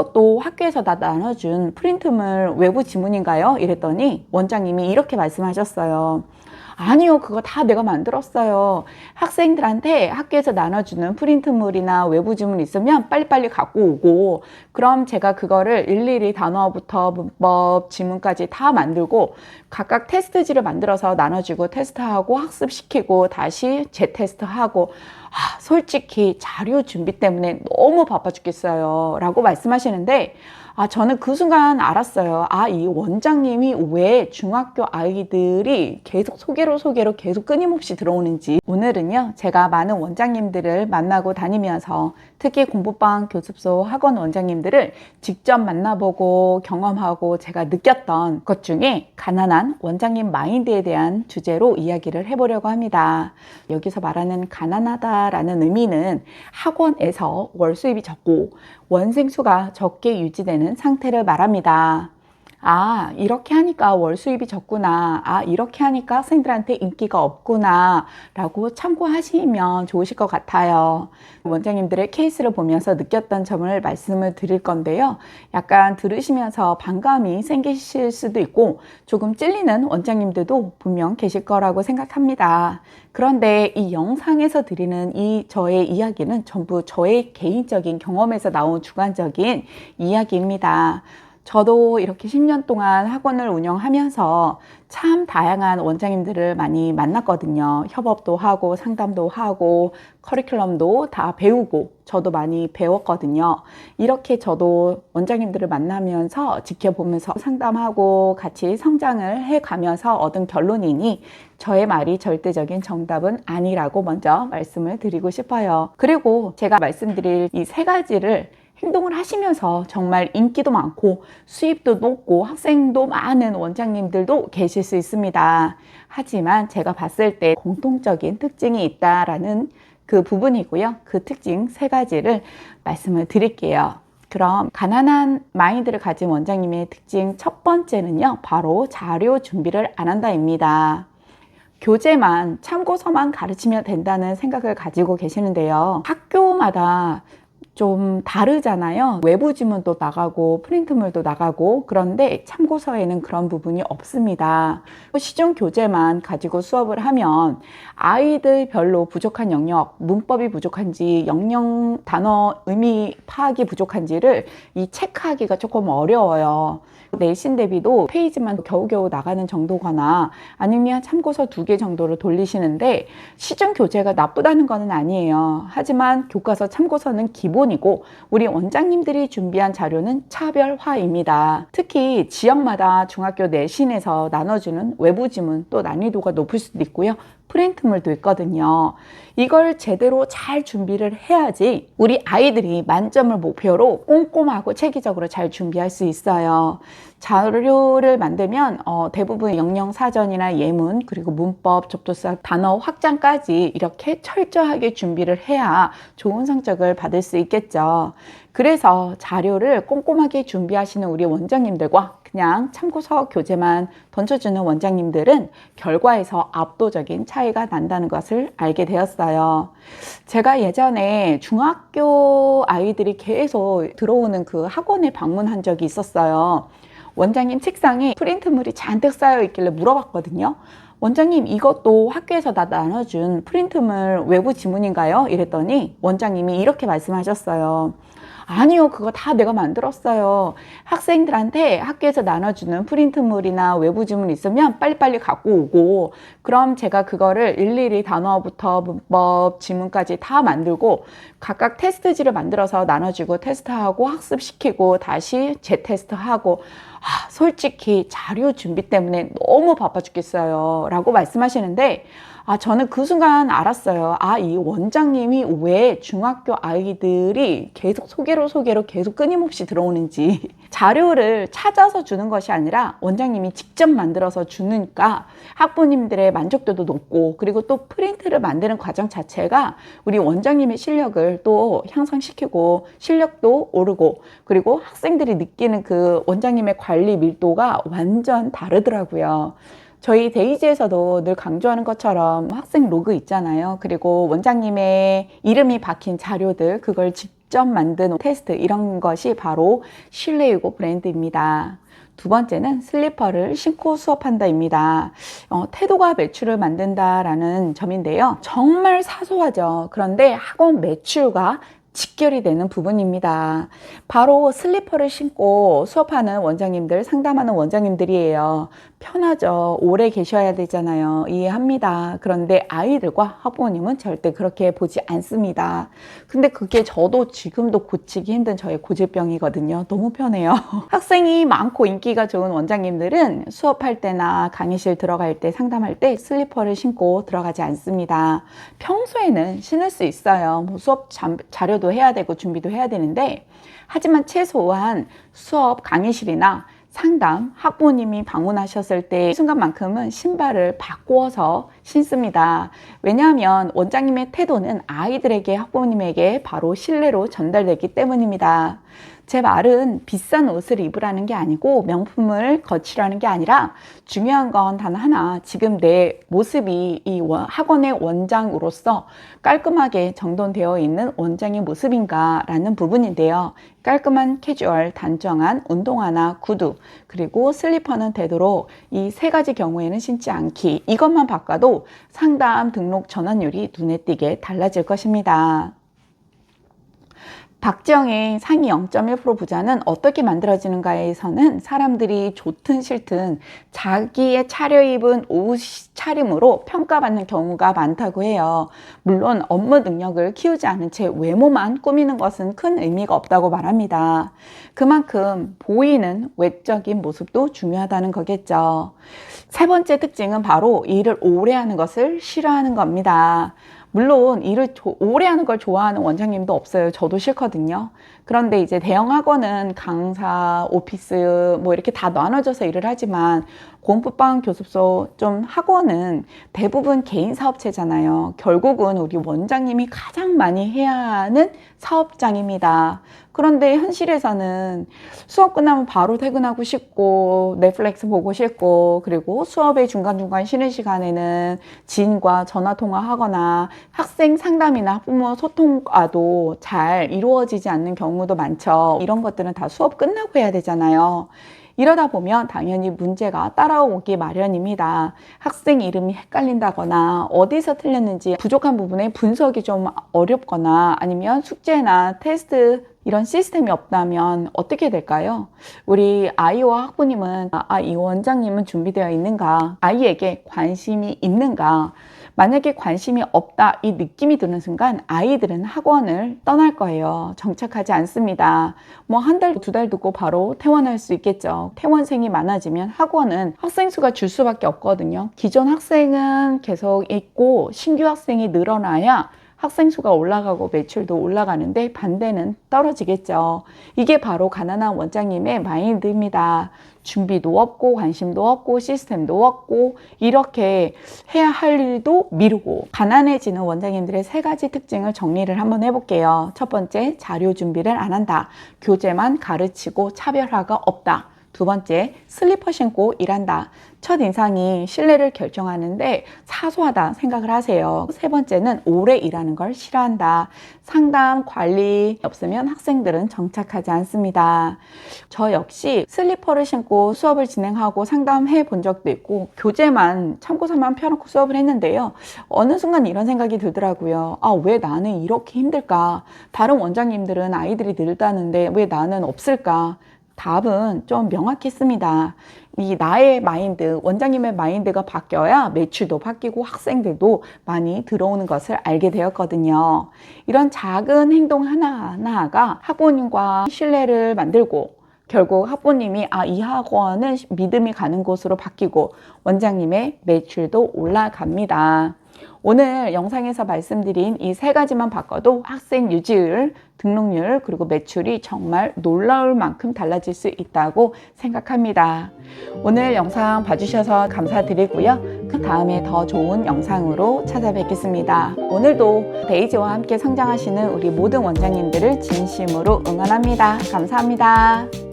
이것도 학교에서 다 나눠준 프린트물 외부 지문인가요? 이랬더니 원장님이 이렇게 말씀하셨어요. 아니요, 그거 다 내가 만들었어요. 학생들한테 학교에서 나눠주는 프린트물이나 외부 지문 있으면 빨리빨리 갖고 오고, 그럼 제가 그거를 일일이 단어부터 문법, 지문까지 다 만들고, 각각 테스트지를 만들어서 나눠주고 테스트하고 학습시키고 다시 재테스트하고, 아, 솔직히 자료 준비 때문에 너무 바빠 죽겠어요. 라고 말씀하시는데, 아, 저는 그 순간 알았어요. 아, 이 원장님이 왜 중학교 아이들이 계속 소개로 소개로 계속 끊임없이 들어오는지. 오늘은요, 제가 많은 원장님들을 만나고 다니면서 특히 공부방 교습소 학원 원장님들을 직접 만나보고 경험하고 제가 느꼈던 것 중에 가난한 원장님 마인드에 대한 주제로 이야기를 해보려고 합니다. 여기서 말하는 가난하다라는 의미는 학원에서 월 수입이 적고 원생 수가 적게 유지되는 상태를 말합니다. 아, 이렇게 하니까 월 수입이 적구나. 아, 이렇게 하니까 학생들한테 인기가 없구나. 라고 참고하시면 좋으실 것 같아요. 원장님들의 케이스를 보면서 느꼈던 점을 말씀을 드릴 건데요. 약간 들으시면서 반감이 생기실 수도 있고 조금 찔리는 원장님들도 분명 계실 거라고 생각합니다. 그런데 이 영상에서 드리는 이 저의 이야기는 전부 저의 개인적인 경험에서 나온 주관적인 이야기입니다. 저도 이렇게 10년 동안 학원을 운영하면서 참 다양한 원장님들을 많이 만났거든요. 협업도 하고 상담도 하고 커리큘럼도 다 배우고 저도 많이 배웠거든요. 이렇게 저도 원장님들을 만나면서 지켜보면서 상담하고 같이 성장을 해 가면서 얻은 결론이니 저의 말이 절대적인 정답은 아니라고 먼저 말씀을 드리고 싶어요. 그리고 제가 말씀드릴 이 세 가지를 행동을 하시면서 정말 인기도 많고 수입도 높고 학생도 많은 원장님들도 계실 수 있습니다. 하지만 제가 봤을 때 공통적인 특징이 있다라는 그 부분이고요. 그 특징 세 가지를 말씀을 드릴게요. 그럼 가난한 마인드를 가진 원장님의 특징 첫 번째는요. 바로 자료 준비를 안 한다입니다. 교재만 참고서만 가르치면 된다는 생각을 가지고 계시는데요. 학교마다 좀 다르잖아요. 외부 지문도 나가고 프린트물도 나가고 그런데 참고서에는 그런 부분이 없습니다. 시중 교재만 가지고 수업을 하면 아이들별로 부족한 영역, 문법이 부족한지, 영영 단어 의미 파악이 부족한지를 이 체크하기가 조금 어려워요. 내신 대비도 페이지만 겨우겨우 나가는 정도거나 아니면 참고서 두 개 정도를 돌리시는데 시중 교재가 나쁘다는 것은 아니에요. 하지만 교과서 참고서는 기본 이고 우리 원장님들이 준비한 자료는 차별화입니다. 특히 지역마다 중학교 내신에서 나눠주는 외부 지문 또 난이도가 높을 수도 있고요. 프린트물도 있거든요. 이걸 제대로 잘 준비를 해야지 우리 아이들이 만점을 목표로 꼼꼼하고 체계적으로 잘 준비할 수 있어요. 자료를 만들면 어, 대부분 영영 사전이나 예문 그리고 문법, 접두사, 단어 확장까지 이렇게 철저하게 준비를 해야 좋은 성적을 받을 수 있겠죠. 그래서 자료를 꼼꼼하게 준비하시는 우리 원장님들과 그냥 참고서 교재만 던져주는 원장님들은 결과에서 압도적인 차이가 난다는 것을 알게 되었어요. 제가 예전에 중학교 아이들이 계속 들어오는 그 학원에 방문한 적이 있었어요. 원장님 책상에 프린트물이 잔뜩 쌓여 있길래 물어봤거든요. 원장님 이것도 학교에서 다 나눠준 프린트물 외부 지문인가요? 이랬더니 원장님이 이렇게 말씀하셨어요. 아니요, 그거 다 내가 만들었어요. 학생들한테 학교에서 나눠주는 프린트물이나 외부 지문 있으면 빨리빨리 갖고 오고, 그럼 제가 그거를 일일이 단어부터 문법, 지문까지 다 만들고, 각각 테스트지를 만들어서 나눠주고 테스트하고 학습시키고 다시 재테스트하고, 아, 솔직히 자료 준비 때문에 너무 바빠 죽겠어요. 라고 말씀하시는데, 아, 저는 그 순간 알았어요. 아, 이 원장님이 왜 중학교 아이들이 계속 소개로 소개로 계속 끊임없이 들어오는지. 자료를 찾아서 주는 것이 아니라 원장님이 직접 만들어서 주니까 학부님들의 만족도도 높고, 그리고 또 프린트를 만드는 과정 자체가 우리 원장님의 실력을 또 향상시키고, 실력도 오르고, 그리고 학생들이 느끼는 그 원장님의 관리 밀도가 완전 다르더라고요. 저희 데이지에서도 늘 강조하는 것처럼 학생 로그 있잖아요. 그리고 원장님의 이름이 박힌 자료들, 그걸 직 직접 만든 테스트 이런 것이 바로 신뢰이고 브랜드입니다. 두 번째는 슬리퍼를 신고 수업한다입니다. 어, 태도가 매출을 만든다라는 점인데요. 정말 사소하죠. 그런데 학원 매출과 직결이 되는 부분입니다. 바로 슬리퍼를 신고 수업하는 원장님들, 상담하는 원장님들이에요. 편하죠. 오래 계셔야 되잖아요. 이해합니다. 그런데 아이들과 학부모님은 절대 그렇게 보지 않습니다. 근데 그게 저도 지금도 고치기 힘든 저의 고질병이거든요. 너무 편해요. 학생이 많고 인기가 좋은 원장님들은 수업할 때나 강의실 들어갈 때 상담할 때 슬리퍼를 신고 들어가지 않습니다. 평소에는 신을 수 있어요. 뭐 수업 잠, 자료도 해야 되고 준비도 해야 되는데 하지만 최소한 수업 강의실이나 상담 학부모님이 방문하셨을 때 순간만큼은 신발을 바꾸어서 신습니다. 왜냐하면 원장님의 태도는 아이들에게 학부모님에게 바로 신뢰로 전달되기 때문입니다. 제 말은 비싼 옷을 입으라는 게 아니고 명품을 거치라는 게 아니라 중요한 건 단 하나 지금 내 모습이 이 학원의 원장으로서 깔끔하게 정돈되어 있는 원장의 모습인가 라는 부분인데요. 깔끔한 캐주얼, 단정한 운동화나 구두, 그리고 슬리퍼는 되도록 이 세 가지 경우에는 신지 않기. 이것만 바꿔도 상담 등록 전환율이 눈에 띄게 달라질 것입니다. 박지영의 상위 0.1% 부자는 어떻게 만들어지는가에서는 사람들이 좋든 싫든 자기의 차려입은 옷 차림으로 평가받는 경우가 많다고 해요. 물론 업무 능력을 키우지 않은 채 외모만 꾸미는 것은 큰 의미가 없다고 말합니다. 그만큼 보이는 외적인 모습도 중요하다는 거겠죠. 세 번째 특징은 바로 일을 오래 하는 것을 싫어하는 겁니다. 물론 일을 오래 하는 걸 좋아하는 원장님도 없어요. 저도 싫거든요. 그런데 이제 대형 학원은 강사, 오피스 뭐 이렇게 다 나눠져서 일을 하지만 공부방 교습소 좀 학원은 대부분 개인 사업체잖아요. 결국은 우리 원장님이 가장 많이 해야 하는 사업장입니다. 그런데 현실에서는 수업 끝나면 바로 퇴근하고 싶고 넷플릭스 보고 싶고 그리고 수업의 중간중간 쉬는 시간에는 지인과 전화 통화하거나 학생 상담이나 학부모 소통과도 잘 이루어지지 않는 경우 도 많죠. 이런 것들은 다 수업 끝나고 해야 되잖아요. 이러다 보면 당연히 문제가 따라오기 마련입니다. 학생 이름이 헷갈린다거나 어디서 틀렸는지 부족한 부분에 분석이 좀 어렵거나 아니면 숙제나 테스트 이런 시스템이 없다면 어떻게 될까요? 우리 아이와 학부님은 아, 이 원장님은 준비되어 있는가? 아이에게 관심이 있는가? 만약에 관심이 없다 이 느낌이 드는 순간 아이들은 학원을 떠날 거예요. 정착하지 않습니다. 뭐 한 달, 두 달 두고 바로 퇴원할 수 있겠죠. 퇴원생이 많아지면 학원은 학생 수가 줄 수밖에 없거든요. 기존 학생은 계속 있고 신규 학생이 늘어나야 학생 수가 올라가고 매출도 올라가는데 반대는 떨어지겠죠. 이게 바로 가난한 원장님의 마인드입니다. 준비도 없고 관심도 없고 시스템도 없고 이렇게 해야 할 일도 미루고 가난해지는 원장님들의 세 가지 특징을 정리를 한번 해볼게요. 첫 번째 자료 준비를 안 한다. 교재만 가르치고 차별화가 없다. 두 번째, 슬리퍼 신고 일한다. 첫 인상이 신뢰를 결정하는데 사소하다 생각을 하세요. 세 번째는 오래 일하는 걸 싫어한다. 상담, 관리 없으면 학생들은 정착하지 않습니다. 저 역시 슬리퍼를 신고 수업을 진행하고 상담해 본 적도 있고 교재만 참고서만 펴놓고 수업을 했는데요. 어느 순간 이런 생각이 들더라고요. 아, 왜 나는 이렇게 힘들까? 다른 원장님들은 아이들이 늘다는데 왜 나는 없을까? 답은 좀 명확했습니다. 이 나의 마인드, 원장님의 마인드가 바뀌어야 매출도 바뀌고 학생들도 많이 들어오는 것을 알게 되었거든요. 이런 작은 행동 하나하나가 학부모님과 신뢰를 만들고 결국 학부모님이 아, 이 학원은 믿음이 가는 곳으로 바뀌고 원장님의 매출도 올라갑니다. 오늘 영상에서 말씀드린 이 세 가지만 바꿔도 학생 유지율, 등록률, 그리고 매출이 정말 놀라울 만큼 달라질 수 있다고 생각합니다. 오늘 영상 봐주셔서 감사드리고요. 그 다음에 더 좋은 영상으로 찾아뵙겠습니다. 오늘도 데이지와 함께 성장하시는 우리 모든 원장님들을 진심으로 응원합니다. 감사합니다.